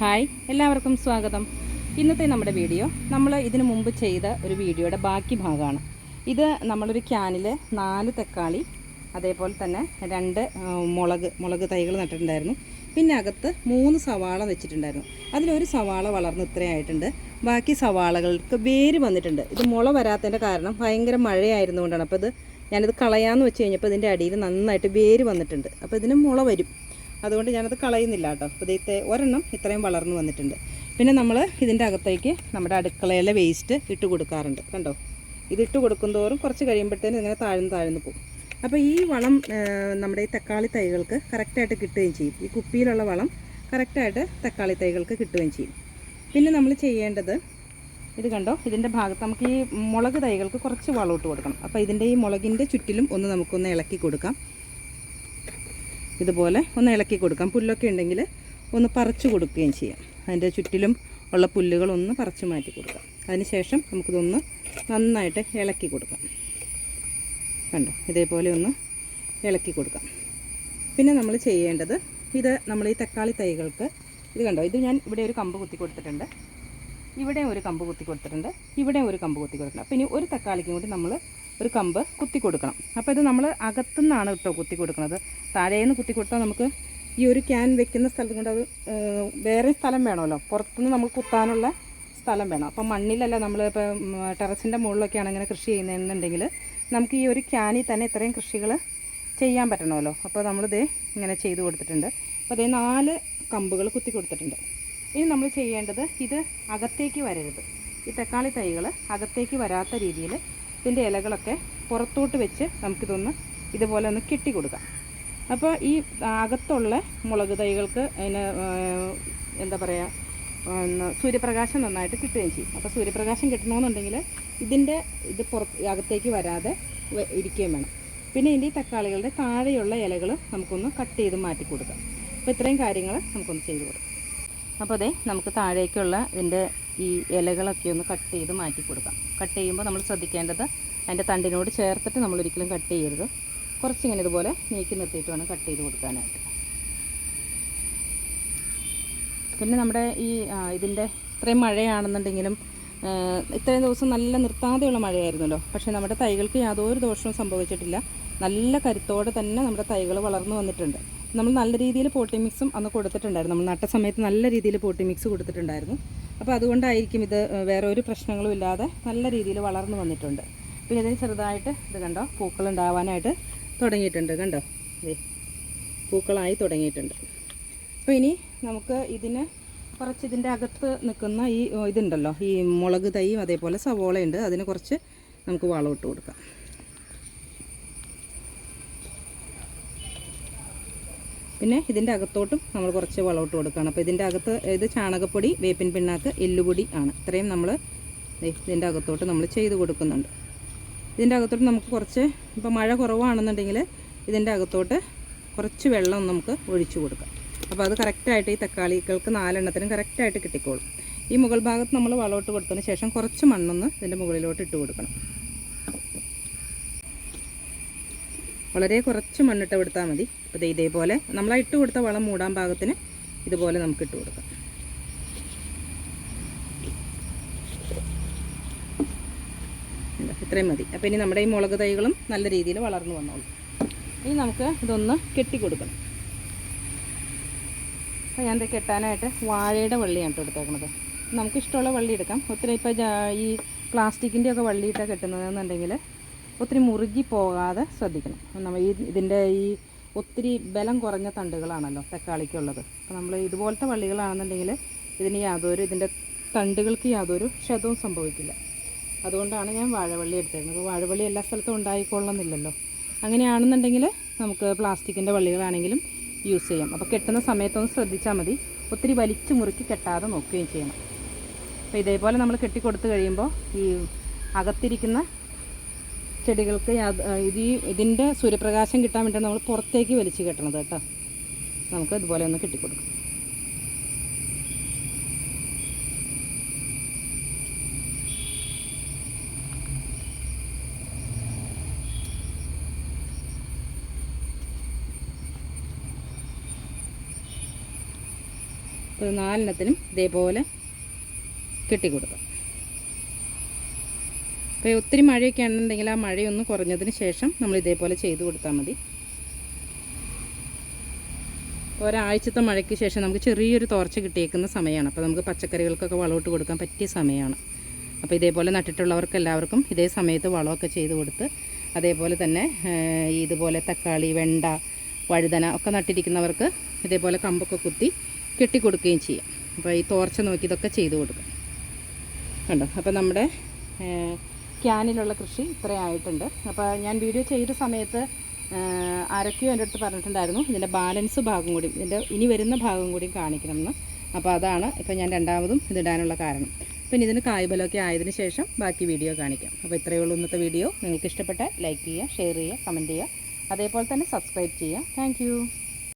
Hi എല്ലാവർക്കും സ്വാഗതം. ഇന്നത്തെ നമ്മുടെ വീഡിയോ നമ്മൾ ഇതിനു മുമ്പ് ചെയ്ത ഒരു വീഡിയോയുടെ ബാക്കി ഭാഗമാണ്. ഇത് നമ്മളൊരു ക്യാനിൽ നാല് തക്കാളി അതേപോലെ തന്നെ രണ്ട് മുളക് മുളക് തൈകൾ നട്ടിട്ടുണ്ടായിരുന്നു. പിന്നെ അകത്ത് മൂന്ന് സവാള വെച്ചിട്ടുണ്ടായിരുന്നു. അതിലൊരു സവാള വളർന്ന് ഇത്രയായിട്ടുണ്ട്. ബാക്കി സവാളകൾക്ക് വേര് വന്നിട്ടുണ്ട്. ഇത് മുള വരാത്തതിന്റെ കാരണം ഭയങ്കര മഴയായിരുന്നുകൊണ്ടാണ്. അപ്പോൾ ഇത് ഞാനിത് കളയാമെന്ന് വെച്ച് കഴിഞ്ഞപ്പോൾ ഇതിന്റെ അടിയിൽ നന്നായിട്ട് വേര് വന്നിട്ടുണ്ട്. അപ്പോൾ ഇതിന് മുള വരും. അതുകൊണ്ട് ഞാനത് കളയുന്നില്ല കേട്ടോ. അപ്പോൾ ഇതേ ഒരെണ്ണം ഇത്രയും വളർന്നു വന്നിട്ടുണ്ട്. പിന്നെ നമ്മൾ ഇതിന്റെ അകത്തേക്ക് നമ്മുടെ അടുക്കളയിലെ വേസ്റ്റ് ഇട്ട് കൊടുക്കാറുണ്ട്. കണ്ടോ? ഇതിട്ട് കൊടുക്കുന്തോറും കുറച്ച് കഴിയുമ്പോഴത്തേനും ഇങ്ങനെ താഴ്ന്നു താഴ്ന്നു പോകും. അപ്പോൾ ഈ വളം നമ്മുടെ ഈ തക്കാളി തൈകൾക്ക് കറക്റ്റായിട്ട് കിട്ടുകയും ചെയ്യും. ഈ കുപ്പിയിലുള്ള വളം കറക്റ്റായിട്ട് തക്കാളി തൈകൾക്ക് കിട്ടുകയും ചെയ്യും. പിന്നെ നമ്മൾ ചെയ്യേണ്ടത് ഇത് കണ്ടോ? ഇതിന്റെ ഭാഗത്ത് നമുക്ക് ഈ മുളക് തൈകൾക്ക് കുറച്ച് വളം ഇട്ട് കൊടുക്കണം. അപ്പോൾ ഇതിന്റെ ഈ മുളകിന്റെ ചുറ്റിലും ഒന്ന് നമുക്കൊന്ന് ഇളക്കി കൊടുക്കാം. ഇതുപോലെ ഒന്ന് ഇളക്കി കൊടുക്കാം. പുല്ലൊക്കെ ഉണ്ടെങ്കിൽ ഒന്ന് പറിച്ചു കൊടുക്കുകയും ചെയ്യാം. അതിന്റെ ചുറ്റിലും ഉള്ള പുല്ലുകളൊന്ന് പറിച്ചു മാറ്റി കൊടുക്കാം. അതിനുശേഷം നമുക്കിതൊന്ന് നന്നായിട്ട് ഇളക്കി കൊടുക്കാം. കണ്ടോ? ഇതേപോലെ ഒന്ന് ഇളക്കി കൊടുക്കാം. പിന്നെ നമ്മൾ ചെയ്യേണ്ടത് ഇത് നമ്മൾ ഈ തക്കാളി തൈകൾക്ക് ഇത് കണ്ടോ? ഇത് ഞാൻ ഇവിടെ ഒരു കമ്പ് കുത്തി കൊടുത്തിട്ടുണ്ട്. ഇവിടെ ഒരു കമ്പ് കുത്തി കൊടുത്തിട്ടുണ്ട്. ഇവിടെ ഒരു കമ്പ് കുത്തി കൊടുത്തിട്ടുണ്ട്. അപ്പോൾ ഇനി ഒരു തക്കാളിക്കും കൂടി നമ്മൾ ഒരു കമ്പ് കുത്തി കൊടുക്കണം. അപ്പോൾ ഇത് നമ്മൾ അകത്തുനിന്നാണ് കേട്ടോ കുത്തി കൊടുക്കുന്നത്. താഴേന്ന് കുത്തി കൊടുത്താൽ നമുക്ക് ഈ ഒരു ക്യാൻ വെക്കുന്ന സ്ഥലത്ത് കൊണ്ട് അത് വേറെ സ്ഥലം വേണമല്ലോ. പുറത്തുനിന്ന് നമ്മൾ കുത്താനുള്ള സ്ഥലം വേണം. അപ്പം മണ്ണിലല്ല നമ്മൾ ഇപ്പോൾ ടെറസിന്റെ മുകളിലൊക്കെയാണ് ഇങ്ങനെ കൃഷി ചെയ്യുന്നതെന്നുണ്ടെങ്കിൽ നമുക്ക് ഈ ഒരു ക്യാനിൽ തന്നെ ഇത്രയും കൃഷികൾ ചെയ്യാൻ പറ്റണമല്ലോ. അപ്പോൾ നമ്മളിത് ഇങ്ങനെ ചെയ്ത് കൊടുത്തിട്ടുണ്ട്. അപ്പോൾ അതേ നാല് കമ്പുകൾ കുത്തി കൊടുത്തിട്ടുണ്ട്. ഇനി നമ്മൾ ചെയ്യേണ്ടത് ഇത് അകത്തേക്ക് വരരുത്. ഈ തക്കാളി തൈകൾ അകത്തേക്ക് വരാത്ത രീതിയിൽ ഇതിന്റെ ഇലകളൊക്കെ പുറത്തോട്ട് വെച്ച് നമുക്കിതൊന്ന് ഇതുപോലെ ഒന്ന് കെട്ടി കൊടുക്കാം. അപ്പോൾ ഈ അകത്തുള്ള മുളക് തൈകൾക്ക് അതിന് എന്താ പറയുക സൂര്യപ്രകാശം നന്നായിട്ട് കിട്ടുകയും ചെയ്യും. അപ്പോൾ സൂര്യപ്രകാശം കിട്ടണമെന്നുണ്ടെങ്കിൽ ഇതിന്റെ ഇത് പുറത്ത് അകത്തേക്ക് വരാതെ ഇരിക്കുകയും വേണം. പിന്നെ ഇതിന്റെ ഈ തക്കാളികളുടെ താഴെയുള്ള ഇലകൾ നമുക്കൊന്ന് കട്ട് ചെയ്ത് മാറ്റി കൊടുക്കാം. അപ്പോൾ ഇത്രയും കാര്യങ്ങൾ നമുക്കൊന്ന് ചെയ്ത് കൊടുക്കാം. അപ്പോൾ അതെ നമുക്ക് താഴേക്കുള്ള ഇതിന്റെ ഈ ഇലകളൊക്കെ ഒന്ന് കട്ട് ചെയ്ത് മാറ്റി കൊടുക്കാം. കട്ട് ചെയ്യുമ്പോൾ നമ്മൾ ശ്രദ്ധിക്കേണ്ടത് അതിന്റെ തണ്ടിനോട് ചേർത്തിട്ട് നമ്മൾ ഒരിക്കലും കട്ട് ചെയ്യരുത്. കുറച്ചിങ്ങനെ ഇതുപോലെ നീക്കി നിർത്തിയിട്ട് വേണം കട്ട് ചെയ്ത് കൊടുക്കാനായിട്ട്. പിന്നെ നമ്മുടെ ഈ ഇതിന്റെ ഇത്രയും മഴയാണെന്നുണ്ടെങ്കിലും ഇത്രയും ദിവസം നല്ല നിർത്താതെയുള്ള മഴയായിരുന്നല്ലോ. പക്ഷേ നമ്മുടെ തൈകൾക്ക് യാതൊരു ദോഷവും സംഭവിച്ചിട്ടില്ല. നല്ല കരുത്തോടെ തന്നെ നമ്മുടെ തൈകൾ വളർന്നു വന്നിട്ടുണ്ട്. നമ്മൾ നല്ല രീതിയിൽ പോട്ടി മിക്സും അന്ന് കൊടുത്തിട്ടുണ്ടായിരുന്നു. നമ്മൾ നട്ട സമയത്ത് നല്ല രീതിയിൽ പോട്ടി മിക്സ് കൊടുത്തിട്ടുണ്ടായിരുന്നു. അപ്പോൾ അതുകൊണ്ടായിരിക്കും ഇത് വേറെ ഒരു പ്രശ്നങ്ങളും ഇല്ലാതെ നല്ല രീതിയിൽ വളർന്നു വന്നിട്ടുണ്ട്. പിന്നെ ഇതിന് ചെറുതായിട്ട് ഇത് കണ്ടോ പൂക്കൾ ഉണ്ടാവാനായിട്ട് തുടങ്ങിയിട്ടുണ്ട് കണ്ടോ? ഇതേ പൂക്കളായി തുടങ്ങിയിട്ടുണ്ട്. അപ്പോൾ ഇനി നമുക്ക് ഇതിന് കുറച്ച് ഇതിന്റെ അകത്ത് നിൽക്കുന്ന ഈ ഇതുണ്ടല്ലോ ഈ മുളക് തൈയും അതേപോലെ സവോളയുണ്ട്. അതിന് കുറച്ച് നമുക്ക് വളം ഇട്ട് കൊടുക്കാം. പിന്നെ ഇതിന്റെ അകത്തോട്ടും നമ്മൾ കുറച്ച് വളമിട്ട് കൊടുക്കുകയാണ്. അപ്പോൾ ഇതിന്റെ അകത്ത് ഇത് ചാണകപ്പൊടി വേപ്പിൻ പിണ്ണാക്ക് എല്ലുപൊടി ആണ്. ഇത്രയും നമ്മൾ ഇതിന്റെ അകത്തോട്ട് നമ്മൾ ചെയ്ത് കൊടുക്കുന്നുണ്ട്. ഇതിന്റെ അകത്തോട്ട് നമുക്ക് കുറച്ച് ഇപ്പോൾ മഴ കുറവാണെന്നുണ്ടെങ്കിൽ ഇതിന്റെ അകത്തോട്ട് കുറച്ച് വെള്ളം നമുക്ക് ഒഴിച്ചു കൊടുക്കാം. അപ്പോൾ അത് കറക്റ്റായിട്ട് ഈ തക്കാളികൾക്ക് നാലെണ്ണത്തിനും കറക്റ്റായിട്ട് കിട്ടിക്കോളും. ഈ മുകൾ ഭാഗത്ത് നമ്മൾ വളമിട്ട് കൊടുത്തതിന് ശേഷം കുറച്ച് മണ്ണൊന്ന് ഇതിന്റെ മുകളിലോട്ട് ഇട്ട് കൊടുക്കണം. വളരെ കുറച്ച് മണ്ണിട്ട് കൊടുത്താൽ മതി. അപ്പോൾ ഇതേപോലെ നമ്മൾ ഇട്ട് കൊടുത്ത വളം മൂടാൻ പാകത്തിന് ഇതുപോലെ നമുക്ക് ഇട്ട് കൊടുക്കാം. ഇതാ, ഇത്രയും മതി. അപ്പോൾ ഇനി നമ്മുടെ ഈ മുളക് തൈകളും നല്ല രീതിയിൽ വളർന്നു വന്നോളും. ഇനി നമുക്ക് ഇതൊന്ന് കെട്ടിക്കൊടുക്കണം അപ്പോൾ ഞാൻ ഇത് കെട്ടാനായിട്ട് വാഴയുടെ വള്ളിയാണ് കേട്ടോ എടുത്തേക്കണത്. നമുക്ക് ഇഷ്ടമുള്ള വള്ളി എടുക്കാം. ഒത്തിരി ഇപ്പോൾ ഈ പ്ലാസ്റ്റിക്കിന്റെ ഒക്കെ വള്ളിയിട്ടാണ് കെട്ടുന്നതെന്നുണ്ടെങ്കിൽ ഒത്തിരി മുറുകി പോകാതെ ശ്രദ്ധിക്കണം. നമ്മൾ ഈ ഇതിന്റെ ഈ ഒത്തിരി ബലം കുറഞ്ഞ തണ്ടുകളാണല്ലോ തക്കാളിക്കുള്ളത്. അപ്പോൾ നമ്മൾ ഇതുപോലത്തെ വള്ളികളാണെന്നുണ്ടെങ്കിൽ ഇതിന് യാതൊരു ഇതിന്റെ തണ്ടുകൾക്ക് യാതൊരു ക്ഷതവും സംഭവിക്കില്ല. അതുകൊണ്ടാണ് ഞാൻ വാഴവള്ളി എടുത്തിരുന്നത്. വാഴവള്ളി എല്ലാ സ്ഥലത്തും ഉണ്ടായിക്കൊള്ളുന്നില്ലല്ലോ അങ്ങനെയാണെന്നുണ്ടെങ്കിൽ നമുക്ക് പ്ലാസ്റ്റിക്കിന്റെ വള്ളികളാണെങ്കിലും യൂസ് ചെയ്യാം. അപ്പോൾ കെട്ടുന്ന സമയത്തൊന്ന് ശ്രദ്ധിച്ചാൽ മതി. ഒത്തിരി വലിച്ചു മുറുക്കി കെട്ടാതെ നോക്കുകയും ചെയ്യണം. അപ്പോൾ ഇതേപോലെ നമ്മൾ കെട്ടിക്കൊടുത്ത് കൊടുത്തു കഴിയുമ്പോൾ ഈ അകത്തിരിക്കുന്ന ചെടികൾക്ക് ഇത് ഇതിന്റെ സൂര്യപ്രകാശം കിട്ടാൻ വേണ്ടി നമ്മൾ പുറത്തേക്ക് വലിച്ചു കെട്ടണത് കേട്ടോ. നമുക്ക് ഇതുപോലെ ഒന്ന് കെട്ടിക്കൊടുക്കാം. നാലെണ്ണത്തിനും ഇതേപോലെ കെട്ടിക്കൊടുക്കാം. അപ്പോൾ ഒത്തിരി മഴയൊക്കെ ആണെന്നുണ്ടെങ്കിൽ ആ മഴയൊന്ന് കുറഞ്ഞതിന് ശേഷം നമ്മൾ ഇതേപോലെ ചെയ്ത് കൊടുത്താൽ മതി. ഒരാഴ്ചത്തെ മഴയ്ക്ക് ശേഷം നമുക്ക് ചെറിയൊരു തോർച്ച കിട്ടിയേക്കുന്ന സമയമാണ്. അപ്പോൾ നമുക്ക് പച്ചക്കറികൾക്കൊക്കെ വളമിട്ട് കൊടുക്കാൻ പറ്റിയ സമയമാണ്. അപ്പോൾ ഇതേപോലെ നട്ടിട്ടുള്ളവർക്ക് എല്ലാവർക്കും ഇതേ സമയത്ത് വളമൊക്കെ ചെയ്ത് കൊടുത്ത് അതേപോലെ തന്നെ ഇതുപോലെ തക്കാളി വെണ്ട വഴുതന ഒക്കെ നട്ടിരിക്കുന്നവർക്ക് ഇതേപോലെ കമ്പൊക്കെ കുത്തി കെട്ടിക്കൊടുക്കുകയും ചെയ്യാം. അപ്പോൾ ഈ തോർച്ച നോക്കി ഇതൊക്കെ ചെയ്ത് കൊടുക്കാം. കണ്ടോ? അപ്പോൾ നമ്മുടെ ക്യാനിലുള്ള കൃഷി ഇത്രയായിട്ടുണ്ട് അപ്പോൾ ഞാൻ വീഡിയോ ചെയ്ത സമയത്ത് ആരൊക്കെയോ എന്റെ അടുത്ത് പറഞ്ഞിട്ടുണ്ടായിരുന്നു ഇതിന്റെ ബാലൻസ് ഭാഗം കൂടി ഇതിന്റെ ഇനി വരുന്ന ഭാഗം കൂടിയും കാണിക്കണമെന്ന്. അപ്പോൾ അതാണ് ഇപ്പോൾ ഞാൻ രണ്ടാമതും ഇതിടാനുള്ള കാരണം. പിന്നെ ഇതിന് കായ്ബലമൊക്കെ ആയതിനു ശേഷം ബാക്കി വീഡിയോ കാണിക്കാം. അപ്പോൾ ഇത്രയേ ഉള്ളൂ ഇന്നത്തെ വീഡിയോ. നിങ്ങൾക്ക് ഇഷ്ടപ്പെട്ടാൽ ലൈക്ക് ചെയ്യുക ഷെയർ ചെയ്യുക കമന്റ് ചെയ്യുക. അതേപോലെ തന്നെ സബ്സ്ക്രൈബ് ചെയ്യുക. താങ്ക്